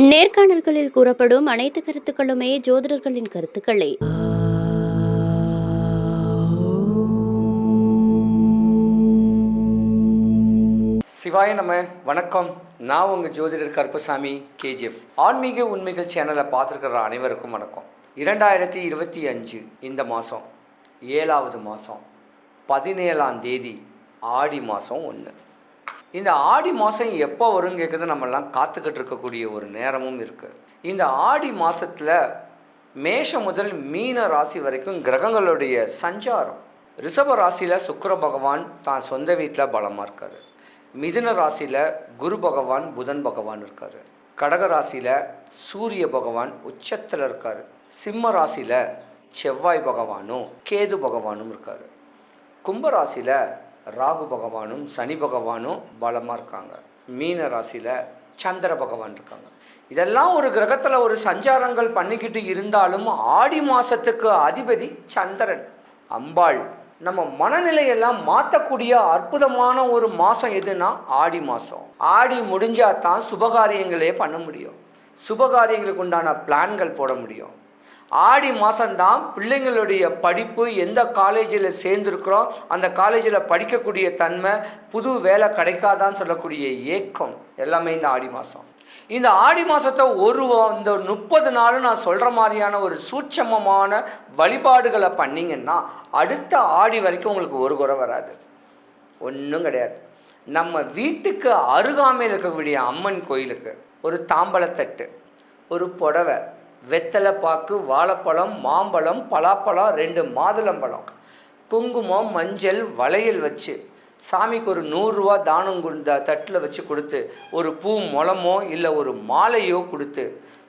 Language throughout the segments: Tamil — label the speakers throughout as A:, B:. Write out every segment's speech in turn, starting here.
A: நேர்காணல்களில் கூறப்படும் அனைத்து கருத்துக்களுமே ஜோதிடர்களின் கருத்துக்களே.
B: சிவாய நம்ம வணக்கம். நான் உங்கள் ஜோதிடர் கருப்பசாமி கேஜிஎஃப். ஆன்மீக உண்மைகள் சேனலை பார்த்துருக்கிற அனைவருக்கும் வணக்கம். இரண்டாயிரத்தி இருபத்தி அஞ்சு இந்த மாதம் ஏழாவது மாதம் பதினேழாம் தேதி ஆடி மாதம் ஒன்று இந்த ஆடி மாதம் எப்போ வரும் கேட்குறது நம்மெல்லாம் காத்துக்கிட்டு இருக்கக்கூடிய ஒரு நேரமும் இருக்குது இந்த ஆடி மாதத்தில் மேஷம் முதல் மீன ராசி வரைக்கும் கிரகங்களுடைய சஞ்சாரம். ரிஷப ராசியில் சுக்கர பகவான் தான் சொந்த வீட்டில் பலமாக இருக்கார். மிதுன ராசியில் குரு பகவான் புதன் பகவான் இருக்கார். கடக ராசியில் சூரிய பகவான் உச்சத்தில் இருக்கார். சிம்ம ராசியில் செவ்வாய் பகவானும் கேது பகவானும் இருக்கார். கும்பராசியில் ராகு பகவானும் சனி பகவானும் பலமாக இருக்காங்க. மீன ராசியில் சந்திர பகவான் இருக்காங்க. இதெல்லாம் ஒரு கிரகத்தில் ஒரு சஞ்சாரங்கள் பண்ணிக்கிட்டு இருந்தாலும் ஆடி மாதத்துக்கு அதிபதி சந்திரன். அம்பாள். நம்ம மனநிலையெல்லாம் மாற்றக்கூடிய அற்புதமான ஒரு மாதம் எதுனா ஆடி மாதம் ஆடி முடிஞ்சால் தான் சுபகாரியங்களே பண்ண முடியும். சுபகாரியங்களுக்கு உண்டான பிளான்கள் போட முடியும். ஆடி மாதம்தான் பிள்ளைங்களுடைய படிப்பு எந்த காலேஜில் சேர்ந்துருக்குறோம் அந்த காலேஜில் படிக்கக்கூடிய தன்மை புது வேலை கிடைக்காதான்னு சொல்லக்கூடிய ஏக்கம் எல்லாமே இந்த ஆடி மாதம் இந்த ஆடி மாதத்தை ஒரு இந்த முப்பது நாளும் நான் சொல்கிற மாதிரியான ஒரு சூட்சமமான வழிபாடுகளை பண்ணிங்கன்னா அடுத்த ஆடி வரைக்கும் உங்களுக்கு ஒரு குறை வராது. ஒன்றும் கிடையாது. நம்ம வீட்டுக்கு அருகாமையில் இருக்கக்கூடிய அம்மன் கோயிலுக்கு ஒரு தாம்பலத்தட்டு ஒரு புடவை வெத்தலை பாக்கு வாழைப்பழம் மாம்பழம் பலாப்பழம் ரெண்டு மாதுளம்பழம் குங்குமம் மஞ்சள் வளையல் வச்சு சாமிக்கு ஒரு நூறுரூவா தானம் குண்ட தட்டில் வச்சு கொடுத்து ஒரு பூ முளமோ இல்லை ஒரு மாலையோ கொடுத்து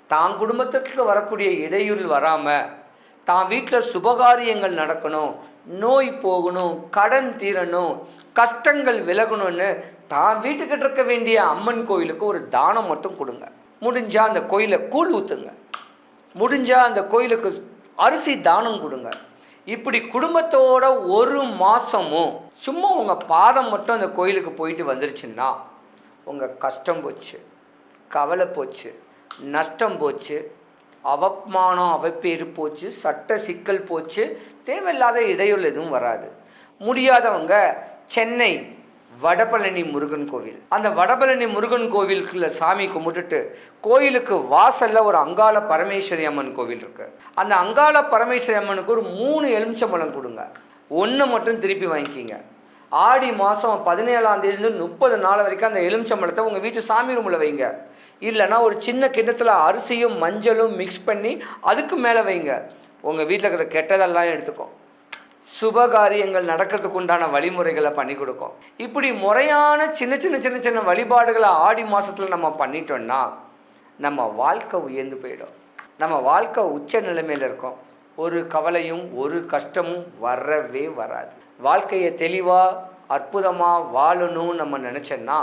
B: தான் குடும்பத்திற்கு வரக்கூடிய இடையூறு வராமல் தான் வீட்டில் சுபகாரியங்கள் நடக்கணும் நோய் போகணும் கடன் தீரணும் கஷ்டங்கள் விலகணும்னு தான் வீட்டுக்கிட்ட இருக்க வேண்டிய அம்மன் கோயிலுக்கு ஒரு தானம் மட்டும் கொடுங்க. முடிஞ்சால் அந்த கோயிலை கூழ் ஊற்றுங்க முடிஞ்சால் அந்த கோயிலுக்கு அரிசி தானம் கொடுங்க. இப்படி குடும்பத்தோட ஒரு மாதமும் சும்மா உங்கள் பாதம் மட்டும் அந்த கோயிலுக்கு போயிட்டு வந்துருச்சுன்னா உங்கள் கஷ்டம் போச்சு கவலை போச்சு நஷ்டம் போச்சு அவமானம் அவப்பேறு போச்சு சட்ட சிக்கல் போச்சு தேவையில்லாத இடையூறு எதுவும் வராது. முடியாதவங்க சென்னை வடபழனி முருகன் கோவில். அந்த வடபழனி முருகன் கோவிலுக்குள்ள சாமி கும்பிட்டுட்டு கோயிலுக்கு வாசல்ல ஒரு அங்காள பரமேஸ்வரி அம்மன் கோவில் இருக்கு. அந்த அங்காள பரமேஸ்வரி அம்மனுக்கு ஒரு மூணு எலுமிச்சம்பழம் கொடுங்க. ஒன்று மட்டும் திருப்பி வாங்கிக்கிங்க. ஆடி மாதம் பதினேழாம் தேதியிலிருந்து முப்பது நாள் வரைக்கும் அந்த எலுமிச்சம்பழத்தை உங்கள் வீட்டு சாமி ரூமில் வைங்க. இல்லைன்னா ஒரு சின்ன கிண்ணத்தில் அரிசியும் மஞ்சளும் மிக்ஸ் பண்ணி அதுக்கு மேலே வைங்க. உங்கள் வீட்டில் இருக்கிற கெட்டதெல்லாம் எடுத்துக்கும் சுபகாரியங்கள் நடக்கிறதுக்கு உண்டான வழிமுறைகளை பண்ணி கொடுக்கும். இப்படி முறையான சின்ன சின்ன சின்ன சின்ன வழிபாடுகளை ஆடி மாதத்தில் நம்ம பண்ணிட்டோம்னா நம்ம வாழ்க்கை உயர்ந்து போயிடும். நம்ம வாழ்க்கை உச்ச நிலைமையில் இருக்கும். ஒரு கவலையும் ஒரு கஷ்டமும் வரவே வராது. வாழ்க்கையை தெளிவாக அற்புதமாக வாழணும்னு நம்ம நினச்சோன்னா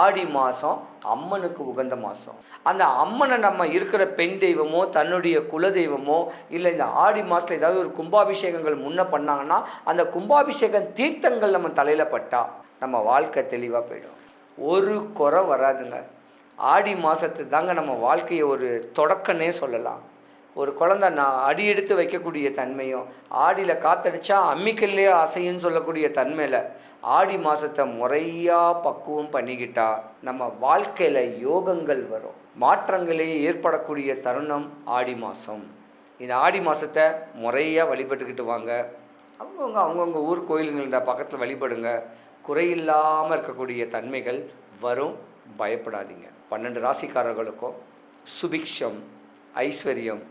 B: ஆடி மாதம் அம்மனுக்கு உகந்த மாதம் அந்த அம்மனை நம்ம இருக்கிற பெண் தெய்வமோ தன்னுடைய குல தெய்வமோ இல்லை இந்த ஆடி மாதத்தில் ஏதாவது ஒரு கும்பாபிஷேகங்கள் முன்ன பண்ணாங்கன்னா அந்த கும்பாபிஷேகம் தீர்த்தங்கள் நம்ம தலையில் பட்டால் நம்ம வாழ்க்கை தெளிவாக போயிடும். ஒரு குறை வராதுங்க. ஆடி மாதத்து தாங்க நம்ம வாழ்க்கையை ஒரு தொடக்கன்னே சொல்லலாம். ஒரு குழந்தை நான் அடி எடுத்து வைக்கக்கூடிய தன்மையும் ஆடியில் காத்தடிச்சா அம்மிக்கல்லே அசைன்னு சொல்லக்கூடிய தன்மையில் ஆடி மாதத்தை முறையாக பக்குவம் பண்ணிக்கிட்டா நம்ம வாழ்க்கையில் யோகங்கள் வரும். மாற்றங்களே ஏற்படக்கூடிய தருணம் ஆடி மாதம் இந்த ஆடி மாதத்தை முறையாக வழிபட்டுக்கிட்டு வாங்க அவங்கவுங்க அவங்கவுங்க ஊர் கோயிலுங்கள்ட பக்கத்தில் வழிபடுங்க. குறையில்லாமல் இருக்கக்கூடிய தன்மைகள் வரும். பயப்படாதீங்க. பன்னெண்டு ராசிக்காரர்களுக்கும் சுபிக்ஷம் ஐஸ்வர்யம்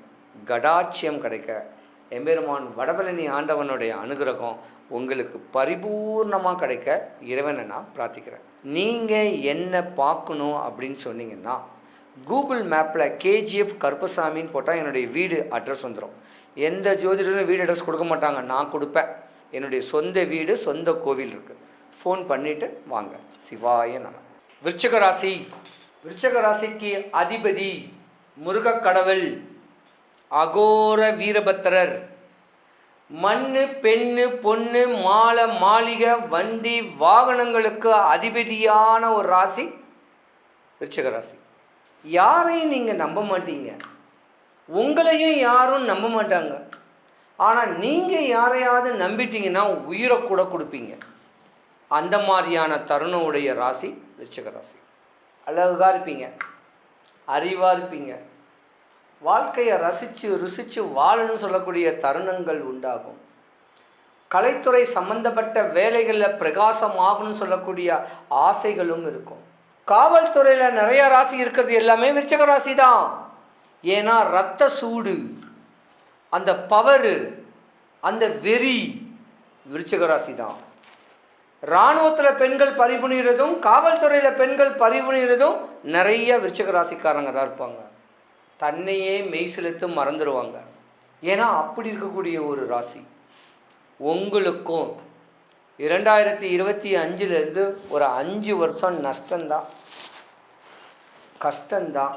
B: கடாட்சியம் கிடைக்க. எம்பெருமான் வடபழனி ஆண்டவனுடைய அனுகிரகம் உங்களுக்கு பரிபூர்ணமாக கிடைக்க இறைவனை நான் பிரார்த்திக்கிறேன். நீங்கள் என்ன பார்க்கணும் அப்படின்னு சொன்னீங்கன்னா கூகுள் மேப்பில் கேஜிஎஃப் கருப்பசாமின்னு போட்டால் என்னுடைய வீடு அட்ரஸ் வந்துடும் எந்த ஜோதிடரும் வீடு அட்ரஸ் கொடுக்க மாட்டாங்க. நான் கொடுப்பேன். என்னுடைய சொந்த வீடு சொந்த கோவில் இருக்குது ஃபோன் பண்ணிவிட்டு வாங்க. சிவாய நம. விருச்சக ராசி. விருச்சக ராசிக்கு அதிபதி முருகக் கடவுள். அகோர வீரபத்திரர். மண்ணு பெண்ணு பொண்ணு மாலை மாளிகை வண்டி வாகனங்களுக்கு அதிபதியான ஒரு ராசி விருச்சக ராசி. யாரையும் நீங்கள் நம்ப மாட்டீங்க. உங்களையும் யாரும் நம்ப மாட்டாங்க. ஆனால் நீங்கள் யாரையாவது நம்பிட்டீங்கன்னா உயிரை கூட கொடுப்பீங்க. அந்த மாதிரியான தருணம் ராசி விருச்சக ராசி. அழகாக இருப்பீங்க. அறிவாக இருப்பீங்க. வாழ்க்கையை ரசித்து ருசித்து வாழணும்னு சொல்லக்கூடிய தருணங்கள் உண்டாகும். கலைத்துறை சம்பந்தப்பட்ட வேலைகளில் பிரகாசமாகணும்னு சொல்லக்கூடிய ஆசைகளும் இருக்கும். காவல்துறையில் நிறைய ராசி இருக்கிறது எல்லாமே விருச்சக ராசி தான் ஏன்னா ரத்த சூடு அந்த பவரு அந்த வெறி விருச்சக ராசி தான் இராணுவத்தில் பெண்கள் பறிபுணிகிறதும் காவல்துறையில் பெண்கள் பறிபுணிகிறதும் நிறைய விருச்சக ராசிக்காரங்க தான் இருப்பாங்க. தன்னையே மெய் செலுத்த மறந்துடுவாங்க ஏன்னா அப்படி இருக்கக்கூடிய ஒரு ராசி. உங்களுக்கும் இரண்டாயிரத்தி இருபத்தி அஞ்சுலேருந்து ஒரு அஞ்சு வருஷம் நஷ்டந்தான் கஷ்டந்தான்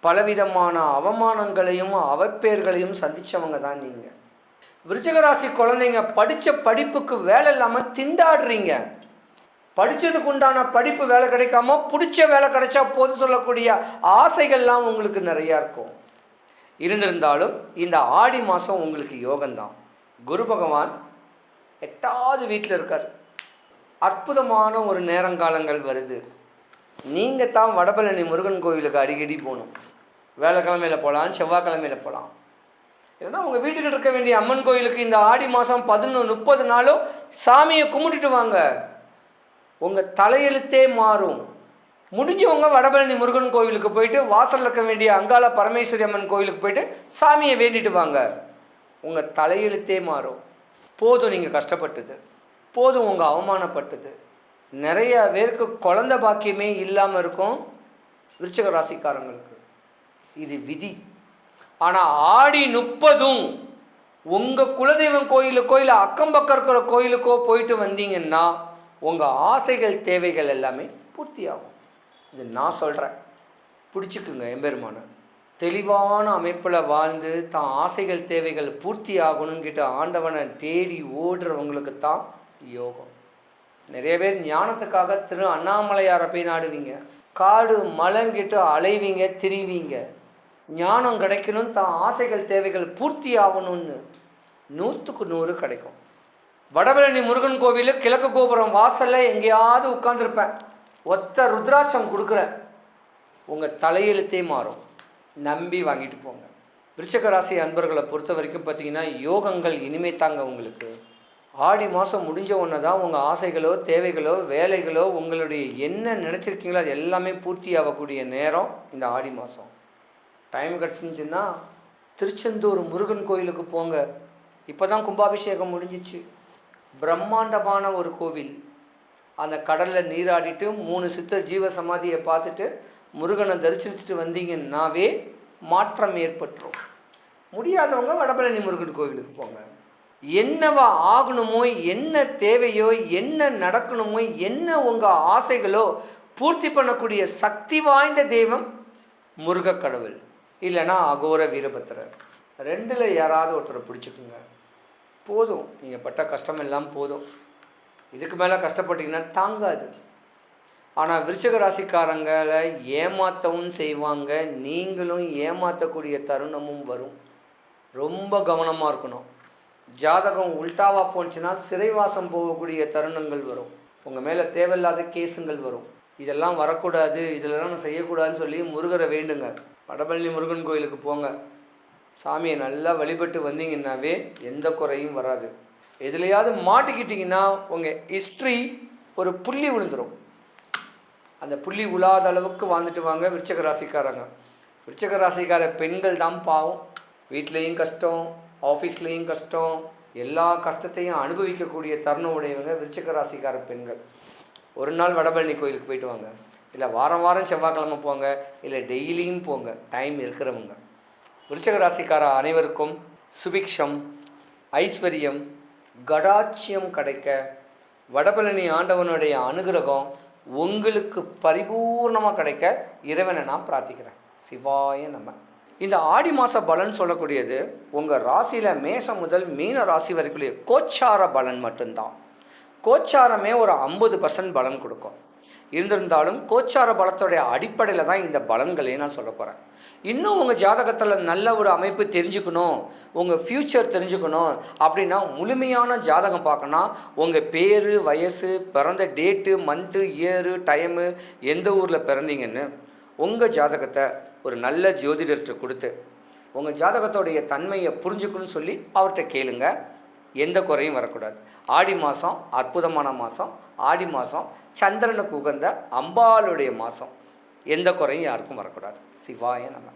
B: பலவிதமான அவமானங்களையும் அவப்பேர்களையும் சந்தித்தவங்க தான் நீங்கள் விருச்சகராசி குழந்தைங்க படித்த படிப்புக்கு வேலை இல்லாமல் திண்டாடுறீங்க. படித்ததுக்கு உண்டான படிப்பு வேலை கிடைக்காம பிடிச்ச வேலை கிடைச்சா போது சொல்லக்கூடிய ஆசைகள்லாம் உங்களுக்கு நிறையா இருக்கும். இருந்திருந்தாலும் இந்த ஆடி மாதம் உங்களுக்கு யோகம்தான். குரு பகவான் எட்டாவது வீட்டில் இருக்கார். அற்புதமான ஒரு நேரங்காலங்கள் வருது. நீங்கள் தான் வடபழனி முருகன் கோவிலுக்கு அடிக்கடி போகணும். வேலைக்கிழமையில் போகலாம் செவ்வாய்க்கிழமையில் போகலாம் இல்லைன்னா உங்கள் வீட்டுக்கு இருக்க வேண்டிய அம்மன் கோயிலுக்கு இந்த ஆடி மாதம் பதினொன்று முப்பது நாளும் சாமியை கும்பிட்டுட்டு வாங்க. உங்கள் தலையெழுத்தே மாறும். முடிஞ்சவங்க வடபழனி முருகன் கோவிலுக்கு போயிட்டு வாசலில் இருக்க வேண்டிய அங்காள பரமேஸ்வரி அம்மன் கோவிலுக்கு போயிட்டு சாமியை வேண்டிட்டு வாங்க. உங்கள் தலையெழுத்தே மாறும். போதும் நீங்கள் கஷ்டப்பட்டது. போதும் உங்கள் அவமானப்பட்டது. நிறைய பேருக்கு குழந்த பாக்கியமே இல்லாமல் இருக்கும் விருச்சக ராசிக்காரங்களுக்கு. இது விதி. ஆனால் ஆடி முப்பதும் உங்கள் குலதெய்வம் கோயிலுக்கோ இல்லை அக்கம் பக்கம் இருக்கிற கோயிலுக்கோ போயிட்டு வந்தீங்கன்னா உங்கள் ஆசைகள் தேவைகள் எல்லாமே பூர்த்தியாகும். இது நான் சொல்கிறேன் பிடிச்சிக்குங்க எம்பெருமான. தெளிவான அமைப்பில் வாழ்ந்து தான் ஆசைகள் தேவைகள் பூர்த்தி ஆகணுங்கிட்ட கிட்ட ஆண்டவனை தேடி ஓடுறவங்களுக்கு தான் யோகம். நிறைய பேர் ஞானத்துக்காக திரு அண்ணாமலையாரை போய் நாடுவீங்க. காடு மலங்கிட்டு அலைவீங்க திரிவீங்க. ஞானம் கிடைக்கணும் தான் ஆசைகள் தேவைகள் பூர்த்தி ஆகணும்னு நூற்றுக்கு நூறு கிடைக்கும். வடபழனி முருகன் கோவிலு கிழக்கு கோபுரம் வாசலில் எங்கேயாவது உட்காந்துருப்பேன் ஒத்த ருத்ராட்சம் கொடுக்குறேன் உங்கள் தலையெழுத்தே மாறும். நம்பி வாங்கிட்டு போங்க. விருச்சக ராசி அன்பர்களை பொறுத்த வரைக்கும் பார்த்தீங்கன்னா யோகங்கள் இனிமே தாங்க உங்களுக்கு. ஆடி மாதம் முடிஞ்ச ஒன்று தான் உங்கள் ஆசைகளோ தேவைகளோ வேலைகளோ உங்களுடைய என்ன நினச்சிருக்கீங்களோ அது எல்லாமே பூர்த்தி ஆகக்கூடிய நேரம் இந்த ஆடி மாதம் டைம் கிடச்சிருந்துச்சுன்னா திருச்செந்தூர் முருகன் கோயிலுக்கு போங்க. இப்போ தான் கும்பாபிஷேகம் முடிஞ்சிச்சு. பிரம்மாண்டமான ஒரு கோவில். அந்த கடலில் நீராடிட்டு மூணு சித்தர் ஜீவ சமாதியை பார்த்துட்டு முருகனை தரிசனிச்சுட்டு வந்தீங்கன்னாவே மாற்றம் ஏற்பட்டுரும். முடியாதவங்க வடபழனி முருகன் கோவிலுக்கு போங்க. என்னவா ஆகணுமோ என்ன தேவையோ என்ன நடக்கணுமோ என்ன உங்கள் ஆசைகளோ பூர்த்தி பண்ணக்கூடிய சக்தி வாய்ந்த தெய்வம் முருகக் கடவுள் இல்லைன்னா அகோர வீரபத்திரர். ரெண்டில் யாராவது ஒருத்தரை பிடிச்சிக்குங்க. போதும். நீங்கள் பட்ட கஷ்டம் எல்லாம் போதும். இதுக்கு மேலே கஷ்டப்பட்டீங்கன்னா தாங்காது. ஆனால் விருச்சக ராசிக்காரங்களை ஏமாற்றவும் செய்வாங்க. நீங்களும் ஏமாற்றக்கூடிய தருணமும் வரும். ரொம்ப கவனமாக இருக்கணும். ஜாதகம் உல்டாவாக போனுச்சுன்னா சிறைவாசம் போகக்கூடிய தருணங்கள் வரும். உங்கள் மேலே தேவையில்லாத கேஸுங்கள் வரும். இதெல்லாம் வரக்கூடாது. இதெல்லாம் நான் செய்யக்கூடாதுன்னு சொல்லி முருகரை வேண்டுங்க. வடபழனி முருகன் கோயிலுக்கு போங்க. சாமியை நல்லா வழிபட்டு வந்தீங்கன்னாவே எந்த குறையும் வராது. எதுலையாவது மாட்டிக்கிட்டிங்கன்னா உங்கள் ஹிஸ்ட்ரி ஒரு புள்ளி விழுந்துடும் அந்த புள்ளி உலாத அளவுக்கு வாழ்ந்துட்டு வாங்க விருச்சக ராசிக்காரங்க. விருச்சக ராசிக்கார பெண்கள் தான் பாவம். வீட்லேயும் கஷ்டம் ஆஃபீஸ்லேயும் கஷ்டம். எல்லா கஷ்டத்தையும் அனுபவிக்கக்கூடிய தருணம் உடையவங்க விருச்சக ராசிக்கார பெண்கள். ஒரு நாள் வடபழனி கோயிலுக்கு போயிட்டு வாங்க. இல்லை வாரம் வாரம் செவ்வாய்க்கிழமை போங்க. இல்லை டெய்லியும் போங்க. டைம் இருக்கிறவங்க. விருச்சக ராசிக்கார அனைவருக்கும் சுபிக்ஷம் ஐஸ்வர்யம் கடாட்சியம் கிடைக்க வடபழனி ஆண்டவனுடைய அனுகிரகம் உங்களுக்கு பரிபூர்ணமாக கிடைக்க இறைவனை நான் பிரார்த்திக்கிறேன். சிவாய நம்ம இந்த ஆடி மாத பலன் சொல்லக்கூடியது உங்கள் ராசியில் மேசம் முதல் மீன ராசி வரைக்குள்ளே கோச்சார பலன் மட்டும்தான். கோச்சாரமே ஒரு ஐம்பது பர்சன்ட் பலன் கொடுக்கும். இருந்திருந்தாலும் கோச்சார பலத்தோடைய அடிப்படையில் தான் இந்த பலன்களையும் நான் சொல்ல போகிறேன் இன்னும் உங்கள் ஜாதகத்தில் நல்ல ஒரு அமைப்பு தெரிஞ்சுக்கணும் உங்கள் ஃப்யூச்சர் தெரிஞ்சுக்கணும் அப்படின்னா முழுமையான ஜாதகம் பார்க்கணும் உங்கள் பேர் வயசு பிறந்த டேட்டு மந்த்து இயரு டைமு எந்த ஊரில் பிறந்தீங்கன்னு உங்கள் ஜாதகத்தை ஒரு நல்ல ஜோதிடர்கிட்ட கொடுத்து உங்கள் ஜாதகத்தோடைய தன்மையை புரிஞ்சுக்கணும்னு சொல்லி அவர்கிட்ட கேளுங்கள் எந்த குறையும் வரக்கூடாது. ஆடி மாதம் அற்புதமான மாதம் ஆடி மாதம் சந்திரனுக்கு உகந்த அம்பாளுடைய மாதம் எந்த குறையும் யாருக்கும் வரக்கூடாது. சிவாய நம்ம